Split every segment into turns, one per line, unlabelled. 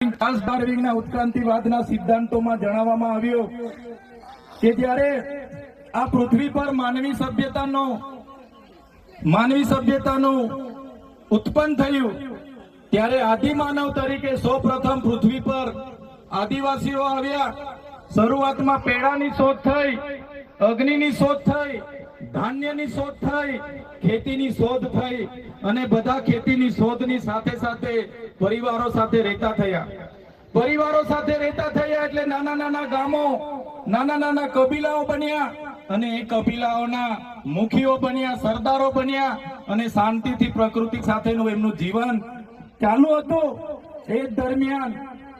Charles ડાર્વિનના ઉત્ક્રાંતિવાદના સિદ્ધાંતોમાં જણાવવામાં આવ્યો કે જ્યારે આ પૃથ્વી પર માનવી સભ્યતાનો માનવી સભ્યતાનું ઉત્પન્ન થયું, ત્યારે આદિમાનવ તરીકે સૌપ્રથમ પૃથ્વી પર આદિવાસીઓ આવ્યા. શરૂઆતમાં પેડાની શોધ થઈ, અગ્નિની શોધ થઈ ધાન્યની શોધ થઈ, ખેતીની શોધ થઈ અને બધા ખેતીની શોધની સાથે સાથે પરિવારો સાથે રહેતા થયા. પરિવારો સાથે રહેતા થયા એટલે નાના નાના ગામો, નાના નાના કબીલાઓ બન્યા અને એ કબીલાઓના મુખીઓ બન્યા, સરદારો બન્યા અને શાંતિથી પ્રકૃતિ સાથેનું એમનું જીવન ચાલુ હતું. એ દરમિયાન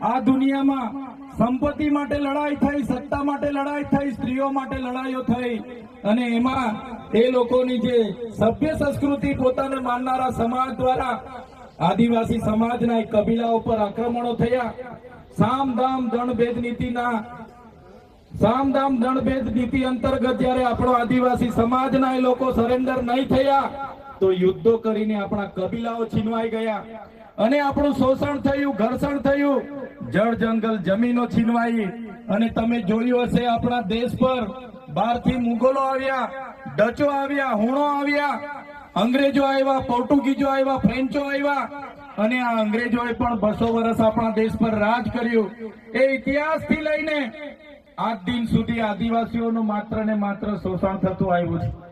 આ દુનિયામાં સંપત્તિ માટે લડાઈ થઈ, સત્તા માટે લડાઈ થઈ, સ્ત્રીઓ માટે લડાઈઓ થઈ. અને એમાં એ લોકોની જે સભ્ય સંસ્કૃતિ પોતાને માનનારા સમાજ દ્વારા આદિવાસી સમાજના કબીલા કબીલાઓ પર આક્રમણો થયા. સામ દામ દંડ નીતિના સામદામ દંડભેદ નીતિ અંતર્ગત જ્યારે આપણો આદિવાસી સમાજના એ લોકો સરેન્ડર નહીં થયા તો યુદ્ધો કરીને આપણા કબીલાઓ છીનવાઈ ગયા અને આપણું શોષણ થયું, ઘર્ષણ થયું. જળ જંગલ જમીનો છીનવાઈ અને તમે જોયું હશે આપણા દેશ પર બહારથી મુગલો આવ્યા, ડચો આવ્યા, હુણો આવ્યા. અંગ્રેજો આવ્યા પોર્ટુગીઝો આવ્યા, ફ્રેન્ચો આવ્યા. અને આ અંગ્રેજોએ પણ બસો વર્ષ આપણા દેશ પર રાજ કર્યું. એ ઇતિહાસથી લઈને આજ દિન સુધી આદિવાસીઓનું માત્ર ને માત્ર શોષણ થતું આવ્યું છે.